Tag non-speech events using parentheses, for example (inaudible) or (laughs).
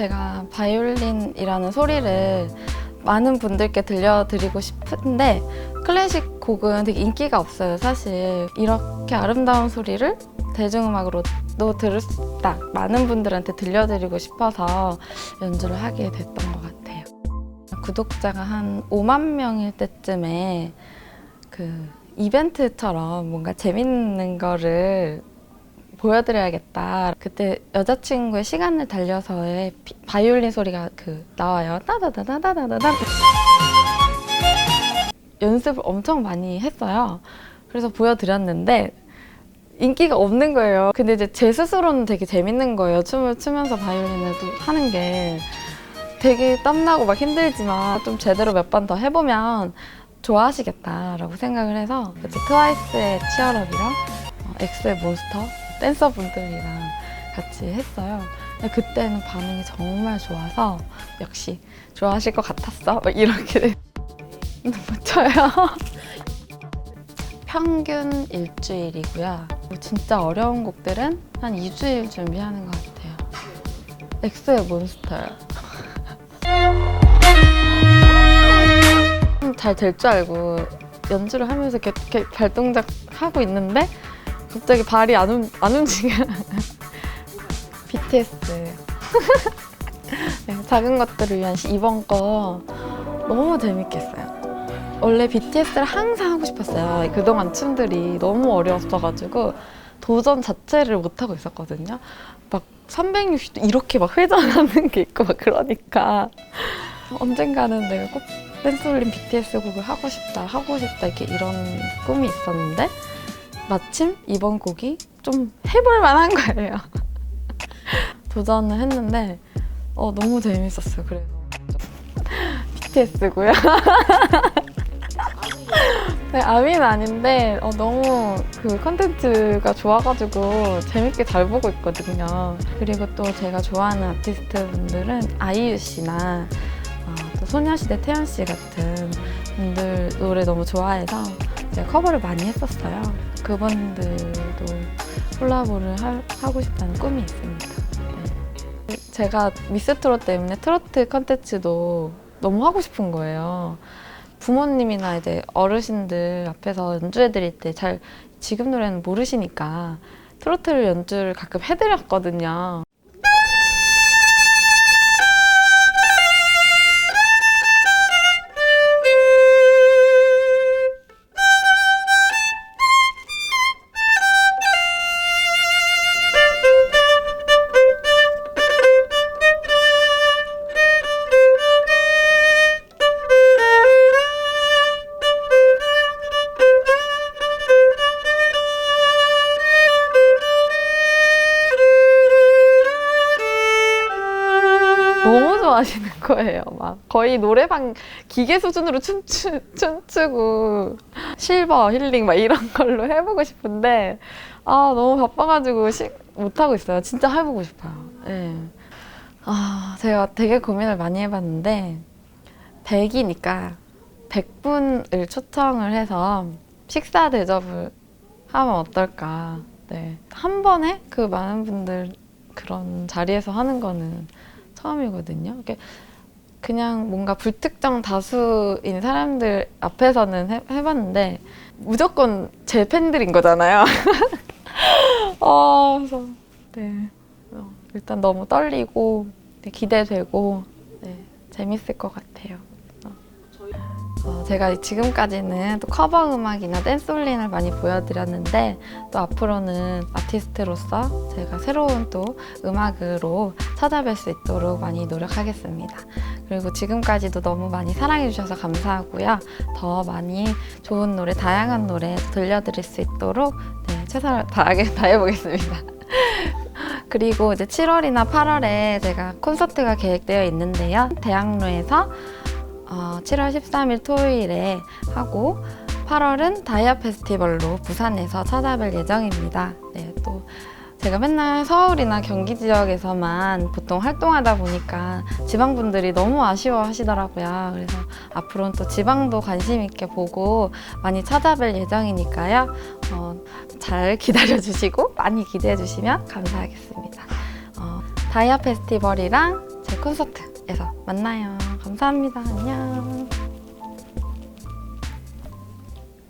제가 바이올린이라는 소리를 많은 분들께 들려드리고 싶은데 클래식 곡은 되게 인기가 없어요. 사실 이렇게 아름다운 소리를 대중음악으로도 들을 수 있다. 많은 분들한테 들려드리고 싶어서 연주를 하게 됐던 것 같아요. 구독자가 한 5만 명일 때쯤에 그 이벤트처럼 뭔가 재밌는 거를 보여드려야겠다. 그때 여자친구의 시간을 달려서의 피- 바이올린 소리가 그 나와요. 따다다다다다다. 연습을 엄청 많이 했어요. 그래서 보여드렸는데 인기가 없는 거예요. 근데 이제 제 스스로는 되게 재밌는 거예요. 춤을 추면서 바이올린을 또 하는 게 되게 땀나고 막 힘들지만 좀 제대로 몇 번 더 해보면 좋아하시겠다라고 생각을 해서 그때 트와이스의 치얼업이랑 어, 엑소의 몬스터 댄서분들이랑 같이 했어요. 그때는 반응이 정말 좋아서 역시 좋아하실 것 같았어. 막 이렇게 (laughs) 못 쳐요. 평균 일주일이고요. 진짜 어려운 곡들은 한 2주일 준비하는 것 같아요. 엑소의 몬스터요. (laughs) 잘 될 줄 알고 연주를 하면서 이렇게 발동작 하고 있는데 갑자기 발이 안, 움, 안 움직여. (laughs) BTS. 네, 작은 것들을 위한 시- 이번 거 너무 재밌겠어요. 원래 BTS를 항상 하고 싶었어요. 그동안 춤들이 너무 어려웠어가지고 도전 자체를 못하고 있었거든요. 막 360도 이렇게 막 회전하는 게 있고 막 그러니까 언젠가는 내가 꼭 댄스 올림 BTS 곡을 하고 싶다, 하고 싶다 이렇게 이런 꿈이 있었는데 마침 이번 곡이 좀 해볼 만한 거예요. (laughs) 도전을 했는데 어, 너무 재밌었어요. 그래서 (laughs) BTS고요. (laughs) 네, 아미는 아닌데 어, 너무 그 컨텐츠가 좋아가지고 재밌게 잘 보고 있거든요. 그리고 또 제가 좋아하는 아티스트 분들은 아이유 씨나 어, 또 소녀시대 태연 씨 같은 분들 노래 너무 좋아해서 제가 커버를 많이 했었어요. 그분들도 콜라보를 하, 하고 싶다는 꿈이 있습니다. 네. 제가 미스 트롯 때문에 트로트 컨텐츠도 너무 하고 싶은 거예요. 부모님이나 이제 어르신들 앞에서 연주해 드릴 때 잘 지금 노래는 모르시니까 트로트를 연주를 가끔 해드렸거든요. 하시는 (laughs) 거예요. 막 거의 노래방 기계 수준으로 춤추, 춤추고 실버 힐링 막 이런 (laughs) 걸로 해보고 싶은데 아 너무 바빠가지고 시, 못하고 있어요. 진짜 해보고 싶어요. 예. 아 제가 되게 고민을 많이 해봤는데 100이니까 100분을 초청을 해서 식사 대접을 하면 어떨까. 네. 한 번에 그 많은 분들 그런 자리에서 하는 거는 처음이거든요. 그냥 뭔가 불특정 다수인 사람들 앞에서는 해, 해봤는데 무조건 제 팬들인 거잖아요. (laughs) 어, 그래서 네 어, 일단 너무 떨리고 네, 기대되고 네, 재밌을 것 같아요. 어, 제가 지금까지는 또 커버 음악이나 댄스홀린을 많이 보여드렸는데 또 앞으로는 아티스트로서 제가 새로운 또 음악으로 찾아뵐 수 있도록 많이 노력하겠습니다. 그리고 지금까지도 너무 많이 사랑해주셔서 감사하고요. 더 많이 좋은 노래, 다양한 노래 들려드릴 수 있도록 네, 최선을 다하게 다해보겠습니다. (laughs) 그리고 이제 7월이나 8월에 제가 콘서트가 계획되어 있는데요. 대학로에서 어, 7월 13일 토요일에 하고 8월은 다이아 페스티벌로 부산에서 찾아뵐 예정입니다. 네, 또 제가 맨날 서울이나 경기 지역에서만 보통 활동하다 보니까 지방 분들이 너무 아쉬워 하시더라고요. 그래서 앞으로는 또 지방도 관심 있게 보고 많이 찾아뵐 예정이니까요. 어, 잘 기다려 주시고 많이 기대해 주시면 감사하겠습니다. 어, 다이아 페스티벌이랑 제 콘서트에서 만나요. 감사합니다. 안녕.